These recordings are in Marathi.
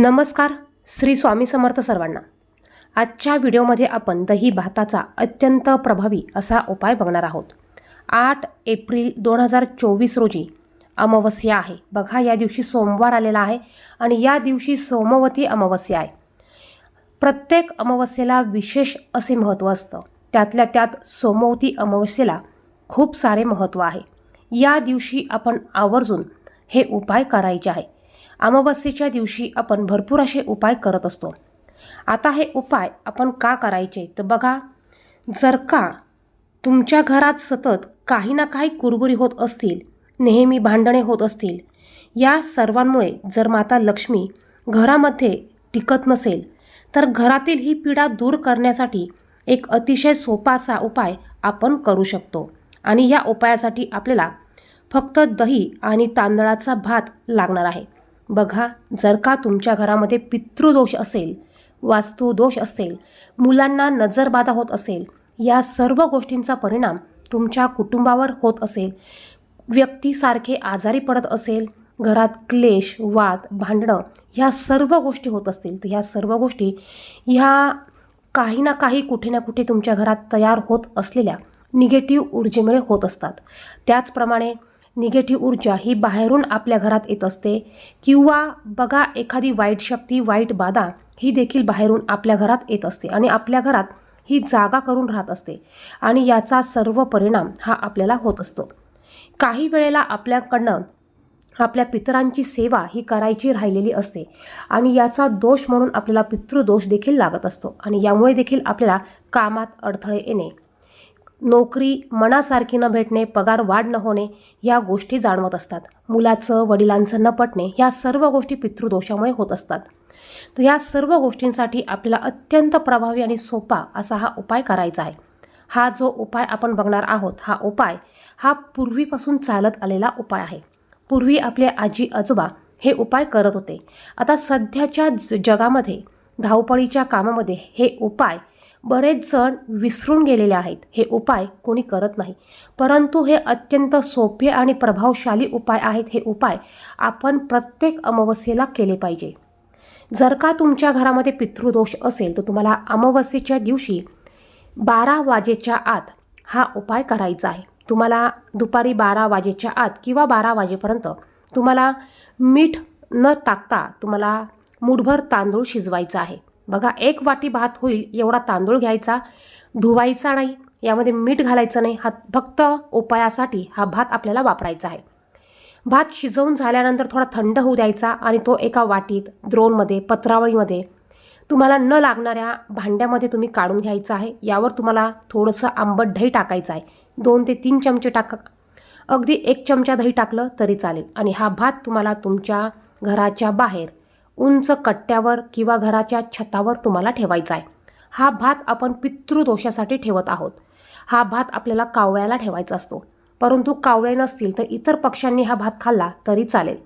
नमस्कार श्री स्वामी समर्थ सर्वांना. आजच्या व्हिडिओमध्ये आपण दही भाताचा अत्यंत प्रभावी असा उपाय बघणार आहोत. आठ एप्रिल दोन हजार चोवीस रोजी अमावस्या आहे. बघा या दिवशी सोमवार आलेला आहे आणि या दिवशी सोमवती अमावस्या आहे. प्रत्येक अमावस्येला विशेष असे महत्त्व असतं. त्यातल्या त्यात सोमवती अमावस्येला खूप सारे महत्त्व आहे. या दिवशी आपण आवर्जून हे उपाय करायचे आहे. अमावस्येच्या दिवशी आपण भरपूर असे उपाय करत असतो. आता हे उपाय आपण का करायचे? तर बघा जर का तुमच्या घरात सतत काही ना काही कुरबुरी होत असतील नेहमी भांडणे होत असतील या सर्वांमुळे जर माता लक्ष्मी घरामध्ये टिकत नसेल तर घरातील ही पीडा दूर करण्यासाठी एक अतिशय सोपा असा उपाय आपण करू शकतो. आणि या उपायासाठी आपल्याला फक्त दही आणि तांदळाचा भात लागणार आहे. बघा जर का तुमच्या घरामध्ये पितृदोष असेल वास्तुदोष असेल मुलांना नजरबाधा होत असेल या सर्व गोष्टींचा परिणाम तुमच्या कुटुंबावर होत असेल. व्यक्तीसारखे आजारी पडत असेल घरात क्लेश वाद भांडणं ह्या सर्व गोष्टी होत असतील तर ह्या सर्व गोष्टी ह्या काही ना काही कुठे ना कुठे तुमच्या घरात तयार होत असलेल्या निगेटिव्ह ऊर्जेमुळे होत असतात. त्याचप्रमाणे निगेटिव्ह ऊर्जा ही बाहेरून आपल्या घरात येत असते. किंवा बघा एखादी वाईट शक्ती वाईट बाधा ही देखील बाहेरून आपल्या घरात येत असते आणि आपल्या घरात ही जागा करून राहत असते आणि याचा सर्व परिणाम हा आपल्याला होत असतो. काही वेळेला आपल्याकडनं आपल्या पितरांची सेवा ही करायची राहिलेली असते आणि याचा दोष म्हणून आपल्याला पितृदोष देखील लागत असतो आणि यामुळे देखील आपल्याला कामात अडथळे येणे नोकरी मनासारखी न भेटणे पगार वाढ न होणे या गोष्टी जाणवत असतात. मुलाचं वडिलांचं न पटणे या सर्व गोष्टी पितृदोषामुळे होत असतात. तर या सर्व गोष्टींसाठी आपल्याला अत्यंत प्रभावी आणि सोपा असा हा उपाय करायचा आहे. हा जो उपाय आपण बघणार आहोत हा उपाय हा पूर्वीपासून चालत आलेला उपाय आहे. पूर्वी आपले आजी आजोबा हे उपाय करत होते. आता सध्याच्या ज जगामध्ये धावपळीच्या कामामध्ये हे उपाय बरेच जण विसरून गेलेले आहेत. हे उपाय कोणी करत नाही. परंतु हे अत्यंत सोपे आणि प्रभावशाली उपाय आहेत. हे उपाय आपण प्रत्येक अमावस्येला केले पाहिजे. जर का तुमच्या घरामध्ये पितृदोष असेल तर तुम्हाला अमावस्येच्या दिवशी बारा वाजेच्या आत हा उपाय करायचा आहे. तुम्हाला दुपारी बारा वाजेच्या आत किंवा बारा वाजेपर्यंत तुम्हाला मीठ न टाकता तुम्हाला मुठभर तांदूळ शिजवायचा आहे. बघा एक वाटी भात होईल एवढा तांदूळ घ्यायचा धुवायचा नाही यामध्ये मीठ घालायचं नाही हा फक्त उपायासाठी हा भात आपल्याला वापरायचा आहे. भात शिजवून झाल्यानंतर थोडा थंड होऊ द्यायचा आणि तो एका वाटीत द्रोणमध्ये पत्रावळीमध्ये तुम्हाला न लागणाऱ्या भांड्यामध्ये तुम्ही काढून घ्यायचा आहे. यावर तुम्हाला थोडंसं आंबट दही टाकायचं आहे. दोन ते तीन चमचे टाका. अगदी एक चमचा दही टाकलं तरी चालेल आणि हा भात तुम्हाला तुमच्या घराच्या बाहेर उंच कट्ट्यावर किंवा घराच्या छतावर तुम्हाला ठेवायचा आहे. हा भात आपण पितृदोषासाठी ठेवत आहोत. हा भात आपल्याला कावळ्याला ठेवायचा असतो. परंतु कावळे नसतील तर इतर पक्ष्यांनी हा भात खाल्ला तरी चालेल.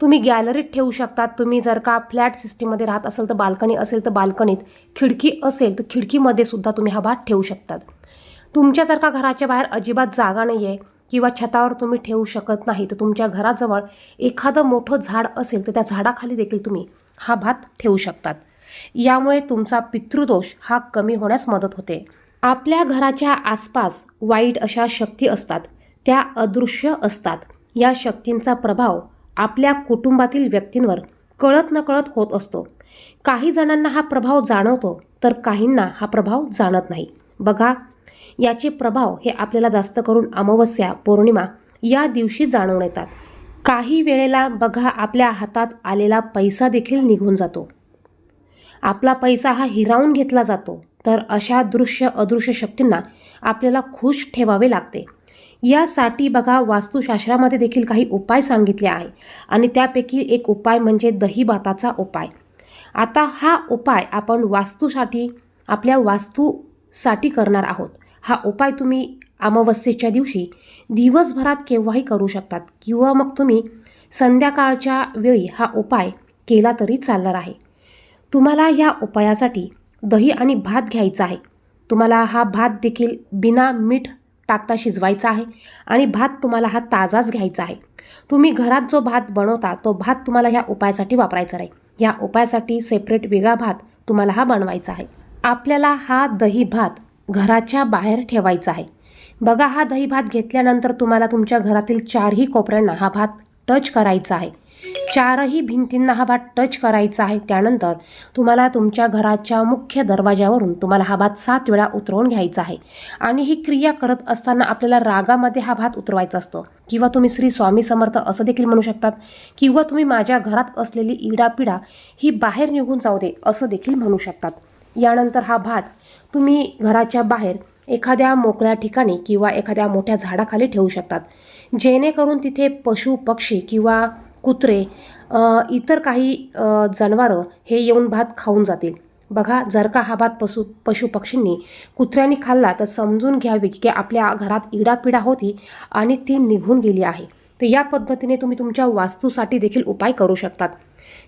तुम्ही गॅलरीत ठेवू शकतात. तुम्ही जर का फ्लॅट सिस्टीममध्ये राहत असेल तर बाल्कनी असेल तर बाल्कनीत. खिडकी असेल तर खिडकीमध्ये सुद्धा तुम्ही हा भात ठेवू शकतात. तुमच्या जर का घराच्या बाहेर अजिबात जागा नाही आहे किंवा छतावर तुम्ही ठेवू शकत नाही तर तुमच्या घराजवळ एखादं मोठं झाड असेल तर त्या झाडाखाली देखील तुम्ही हा भात ठेवू शकतात. यामुळे तुमचा पितृदोष हा कमी होण्यास मदत होते. आपल्या घराच्या आसपास वाईट अशा शक्ती असतात त्या अदृश्य असतात. या शक्तींचा प्रभाव आपल्या कुटुंबातील व्यक्तींवर कळत नकळत होत असतो. काही जणांना हा प्रभाव जाणवतो तर काहींना हा प्रभाव जाणत नाही. बघा याचे प्रभाव हे आपल्याला जास्त करून अमावस्या पौर्णिमा या दिवशी जाणवून येतात. काही वेळेला बघा आपल्या हातात आलेला पैसा देखील निघून जातो. आपला पैसा हा हिरावून घेतला जातो तर अशा दृश्य अदृश्य शक्तींना आपल्याला खुश ठेवावे लागते. यासाठी बघा वास्तुशास्त्रामध्ये देखील काही उपाय सांगितले आहे आणि त्यापैकी एक उपाय म्हणजे दही भाताचा उपाय. आता हा उपाय आपण वास्तूसाठी आपल्या वास्तूसाठी करणार आहोत. हा उपाय तुम्ही अमावस्येच्या दिवशी दिवसभरात केव्हाही करू शकतात किंवा मग तुम्ही संध्याकाळच्या वेळी हा उपाय केला तरी चालणार आहे. तुम्हाला ह्या उपायासाठी दही आणि भात घ्यायचा आहे. तुम्हाला हा भात देखील बिना मीठ टाकता शिजवायचा आहे आणि भात तुम्हाला हा ताजाच घ्यायचा आहे. तुम्ही घरात जो भात बनवता तो भात तुम्हाला ह्या उपायासाठी वापरायचा नाही. ह्या उपायासाठी सेपरेट वेगळा भात तुम्हाला हा बनवायचा आहे. आपल्याला हा दही भात घराच्या बाहेर ठेवायचा आहे. बघा हा दही भात घेतल्यानंतर तुम्हाला तुमच्या घरातील चारही कोपऱ्यांना हा भात टच करायचा आहे. चारही भिंतींना हा भात टच करायचा आहे. त्यानंतर तुम्हाला तुमच्या घराच्या मुख्य दरवाजावरून तुम्हाला हा भात सात वेळा उतरवून घ्यायचा आहे. आणि ही क्रिया करत असताना आपल्याला रागामध्ये हा भात उतरवायचा असतो. किंवा तुम्ही श्री स्वामी समर्थ असं देखील म्हणू शकतात किंवा तुम्ही माझ्या घरात असलेली इडापिडा ही बाहेर निघून जाऊ दे असं देखील म्हणू शकतात. यानंतर हा भात तुम्ही घराच्या बाहेर एखाद्या मोकळ्या ठिकाणी किंवा एखाद्या मोठ्या झाडाखाली ठेवू शकतात. जेणेकरून तिथे पशु पक्षी किंवा कुत्रे इतर काही जनावरं हे येऊन भात खाऊन जातील. बघा जर का हा भात पशु पशु पक्षींनी कुत्र्यांनी खाल्ला तर समजून घ्यावी की आपल्या घरात इडापिडा होती आणि ती निघून गेली आहे. तर या पद्धतीने तुम्ही तुमच्या वास्तूसाठी देखील उपाय करू शकतात.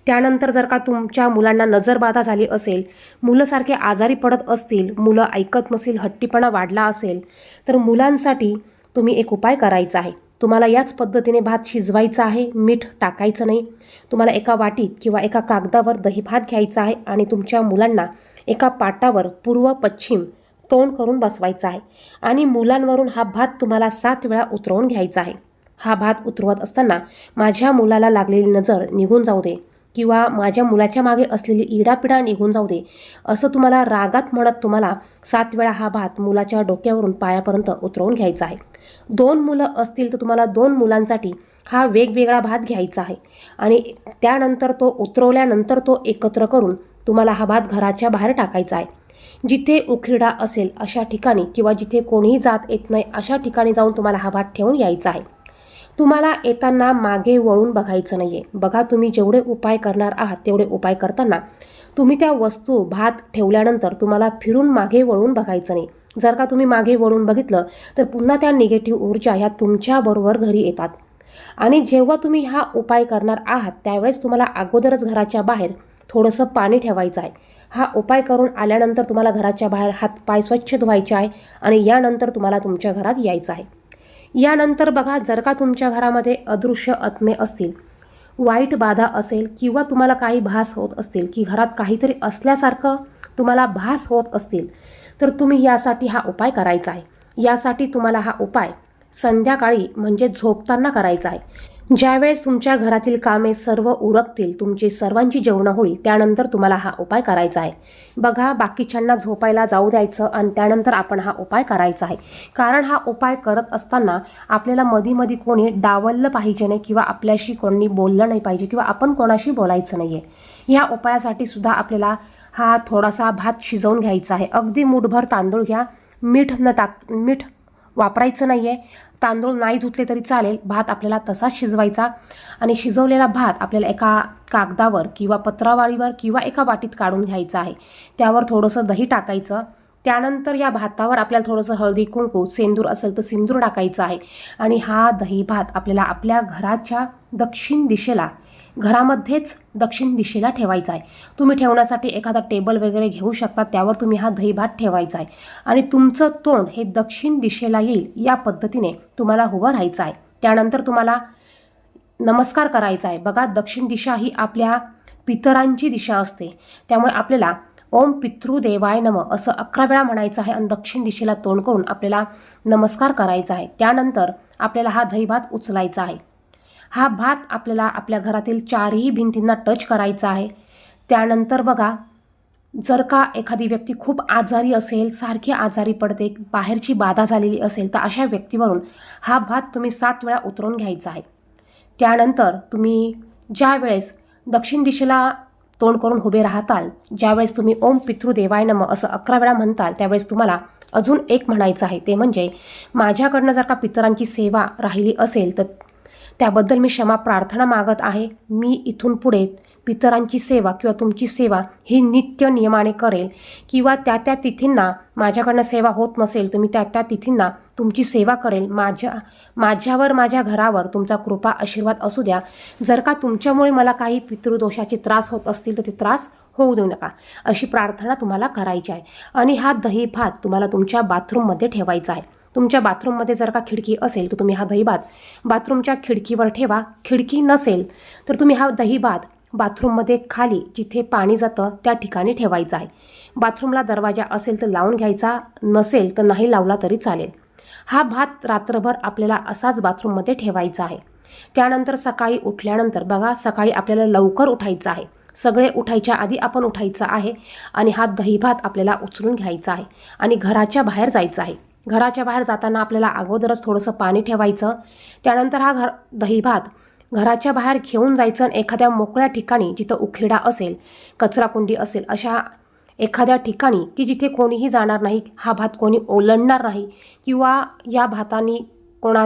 त्यानंतर जर का तुमच्या मुलांना नजरबाधा झाली असेल मुलंसारखे आजारी पडत असतील मुलं ऐकत नसेल हट्टीपणा वाढला असेल तर मुलांसाठी तुम्ही एक उपाय करायचा आहे. तुम्हाला याच पद्धतीने भात शिजवायचा आहे मीठ टाकायचं नाही. तुम्हाला एका वाटीत किंवा एका कागदावर दही भात घ्यायचा आहे आणि तुमच्या मुलांना एका पाटावर पूर्व पश्चिम तोंड करून बसवायचा आहे आणि मुलांवरून हा भात तुम्हाला सात वेळा उतरवून घ्यायचा आहे. हा भात उतरवत असताना माझ्या मुलाला लागलेली नजर निघून जाऊ दे. किंवा माझ्या मुलाच्या मागे असलेली इडापिडा निघून जाऊ दे असं तुम्हाला रागात म्हणत तुम्हाला सात वेळा हा भात मुलाच्या डोक्यावरून पायापर्यंत उतरवून घ्यायचा आहे. दोन मुलं असतील तर तुम्हाला दोन मुलांसाठी हा वेगवेगळा भात घ्यायचा आहे आणि त्यानंतर तो उतरवल्यानंतर तो एकत्र करून तुम्हाला हा भात घराच्या बाहेर टाकायचा आहे. जिथे उखिडा असेल अशा ठिकाणी किंवा जिथे कोणीही जात येत नाही अशा ठिकाणी जाऊन तुम्हाला हा भात ठेवून यायचा आहे. तुम्हाला येताना मागे वळून बघायचं नाही आहे बघा तुम्ही जेवढे उपाय करणार आहात तेवढे उपाय करताना तुम्ही त्या वस्तू भात ठेवल्यानंतर तुम्हाला फिरून मागे वळून बघायचं नाही. जर का तुम्ही मागे वळून बघितलं तर पुन्हा त्या निगेटिव्ह ऊर्जा ह्या तुमच्याबरोबर घरी येतात. आणि जेव्हा तुम्ही हा उपाय करणार आहात त्यावेळेस तुम्हाला अगोदरच घराच्या बाहेर थोडंसं पाणी ठेवायचं आहे. हा उपाय करून आल्यानंतर तुम्हाला घराच्या बाहेर हातपाय स्वच्छ धुवायचे आहे आणि यानंतर तुम्हाला तुमच्या घरात यायचं आहे. यानंतर बघा जर का तुमच्या घरामध्ये अदृश्य आत्मे असतील वाईट बाधा असेल किंवा तुम्हाला काही भास होत असतील की घरात काहीतरी असल्यासारखं तुम्हाला भास होत असतील तर तुम्ही यासाठी हा उपाय करायचा आहे. यासाठी तुम्हाला हा उपाय संध्याकाळी म्हणजे झोपताना करायचा आहे. ज्यावेळेस तुमच्या घरातील कामे सर्व उरकतील तुमची सर्वांची जेवणं होईल त्यानंतर तुम्हाला हा उपाय करायचा आहे. बघा बाकीच्यांना झोपायला जाऊ द्यायचं आणि त्यानंतर आपण हा उपाय करायचा आहे. कारण हा उपाय करत असताना आपल्याला मधी मधी कोणी डावललं पाहिजे नाही किंवा आपल्याशी कोणी बोललं नाही पाहिजे किंवा आपण कोणाशी बोलायचं नाही आहे ह्या उपायासाठी सुद्धा आपल्याला हा थोडासा भात शिजवून घ्यायचा आहे. अगदी मुठभर तांदूळ घ्या मीठ न टाक मीठ वापरायचं नाही आहे तांदूळ नाही धुतले तरी चालेल. भात आपल्याला तसाच शिजवायचा. आणि शिजवलेला भात आपल्याला एका कागदावर किंवा पत्रावाळीवर किंवा एका वाटीत काढून घ्यायचा आहे. त्यावर थोडंसं दही टाकायचं. त्यानंतर या भातावर आपल्याला थोडंसं हळदी कुंकू सेंदूर असेल तर सिंदूर टाकायचं आहे. आणि हा दही भात आपल्याला आपल्या घराच्या दक्षिण दिशेला घरामध्येच दक्षिण दिशेला ठेवायचा आहे. तुम्ही ठेवण्यासाठी एखादा टेबल वगैरे घेऊ शकता त्यावर तुम्ही हा दहीभात ठेवायचा आहे. आणि तुमचं तोंड हे दक्षिण दिशेला येईल या पद्धतीने तुम्हाला उभं राहायचं आहे. त्यानंतर तुम्हाला नमस्कार करायचा आहे. बघा दक्षिण दिशा ही आपल्या पितरांची दिशा असते. त्यामुळे आपल्याला ओम पितृदेवाय नम असं अकरा वेळा म्हणायचं आहे आणि दक्षिण दिशेला तोंड करून आपल्याला नमस्कार करायचा आहे. त्यानंतर आपल्याला हा दहीभात उचलायचा आहे. हा भात आपल्याला आपल्या घरातील चारही भिंतींना टच करायचा आहे. त्यानंतर बघा जर का एखादी व्यक्ती खूप आजारी असेल सारखी आजारी पडते बाहेरची बाधा झालेली असेल तर अशा व्यक्तीवरून हा भात तुम्ही सात वेळा उतरून घ्यायचा आहे. त्यानंतर तुम्ही ज्या वेळेस दक्षिण दिशेला तोंड करून उभे राहताल ज्यावेळेस तुम्ही ओम पितृदेवाय नम असं अकरा वेळा म्हणताल त्यावेळेस तुम्हाला अजून एक म्हणायचं आहे ते म्हणजे माझ्याकडनं जर का पितरांची सेवा राहिली असेल तर त्याबद्दल मी क्षमा प्रार्थना मागत आहे. मी इथून पुढे पितरांची सेवा किंवा तुमची सेवा ही नित्य नियमाने करेल. किंवा त्या त्या तिथींना माझ्याकडनं सेवा होत नसेल तर मी त्या त्या तिथींना तुमची सेवा करेल. माझ्या माझ्यावर माझ्या घरावर तुमचा कृपा आशीर्वाद असू द्या. जर का तुमच्यामुळे मला काही पितृदोषाचे त्रास होत असतील तर ते त्रास होऊ देऊ नका. अशी प्रार्थना तुम्हाला करायची आहे. आणि हा दही भात तुम्हाला तुमच्या बाथरूममध्ये ठेवायचा आहे. तुमच्या बाथरूममध्ये जर का खिडकी असेल तर तुम्ही हा दहीभात बाथरूमच्या खिडकीवर ठेवा. खिडकी नसेल तर तुम्ही हा दहीभात बाथरूममध्ये खाली जिथे पाणी जातं त्या ठिकाणी ठेवायचं आहे. बाथरूमला दरवाजा असेल तर लावून घ्यायचा. नसेल तर नाही लावला तरी चालेल. हा भात रात्रभर आपल्याला असाच बाथरूममध्ये ठेवायचा आहे. त्यानंतर सकाळी उठल्यानंतर बघा सकाळी आपल्याला लवकर उठायचं आहे. सगळे उठायच्या आधी आपण उठायचं आहे आणि हा दहीभात आपल्याला उचलून घ्यायचा आहे आणि घराच्या बाहेर जायचं आहे. घराच्या बाहेर जाताना आपल्याला अगोदरच थोडंसं पाणी ठेवायचं. त्यानंतर हा घर दहीभात घराच्या बाहेर घेऊन जायचं आणि एखाद्या मोकळ्या ठिकाणी जिथं उखेडा असेल कचराकुंडी असेल अशा एखाद्या ठिकाणी की जिथे कोणीही जाणार नाही हा भात कोणी ओलंडणार नाही किंवा या भातानी कोणा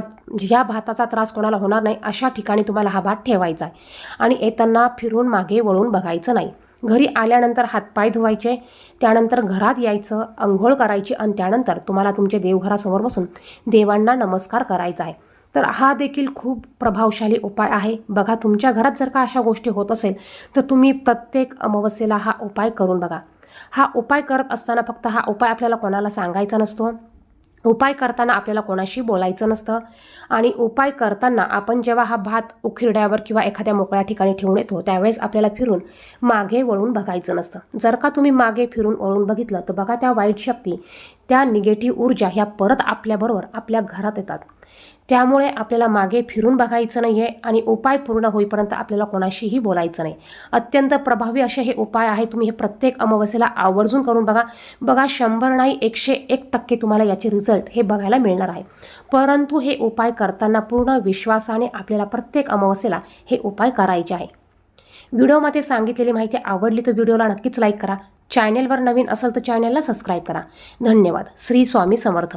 या भाताचा त्रास कोणाला होणार नाही अशा ठिकाणी तुम्हाला हा भात ठेवायचा आहे. आणि येताना फिरून मागे वळून बघायचं नाही. घरी आल्यानंतर हातपाय धुवायचे त्यानंतर घरात यायचं अंघोळ करायची आणि त्यानंतर तुम्हाला तुमच्या देवघरासमोर बसून देवांना नमस्कार करायचा आहे. तर हा देखील खूप प्रभावशाली उपाय आहे. बघा तुमच्या घरात जर का अशा गोष्टी होत असेल तर तुम्ही प्रत्येक अमावस्येला हा उपाय करून बघा. हा उपाय करत असताना फक्त हा उपाय आपल्याला कोणाला सांगायचा नसतो. उपाय करताना आपल्याला कोणाशी बोलायचं नसतं. आणि उपाय करताना आपण जेव्हा हा भात उखिरड्यावर किंवा एखाद्या मोकळ्या ठिकाणी ठेवून येतो त्यावेळेस आपल्याला फिरून मागे वळून बघायचं नसतं. जर का तुम्ही मागे फिरून वळून बघितलं तर बघा त्या वाईट शक्ती त्या निगेटिव्ह ऊर्जा ह्या परत आपल्याबरोबर आपल्या घरात येतात. त्यामुळे आपल्याला मागे फिरून बघायचं नाही आहे आणि उपाय पूर्ण होईपर्यंत आपल्याला कोणाशीही बोलायचं नाही. अत्यंत प्रभावी असे हे उपाय आहे. तुम्ही हे प्रत्येक अमावस्येला आवर्जून करून बघा. बघा शंभर नाही एकशे एक टक्के तुम्हाला याचे रिझल्ट हे बघायला मिळणार आहे. परंतु हे उपाय करताना पूर्ण विश्वासाने आपल्याला प्रत्येक अमावस्येला हे उपाय करायचे आहे. व्हिडिओमध्ये सांगितलेली माहिती आवडली तर व्हिडिओला नक्कीच लाईक करा. चॅनेलवर नवीन असेल तर चॅनेलला सबस्क्राईब करा. धन्यवाद. श्री स्वामी समर्थ.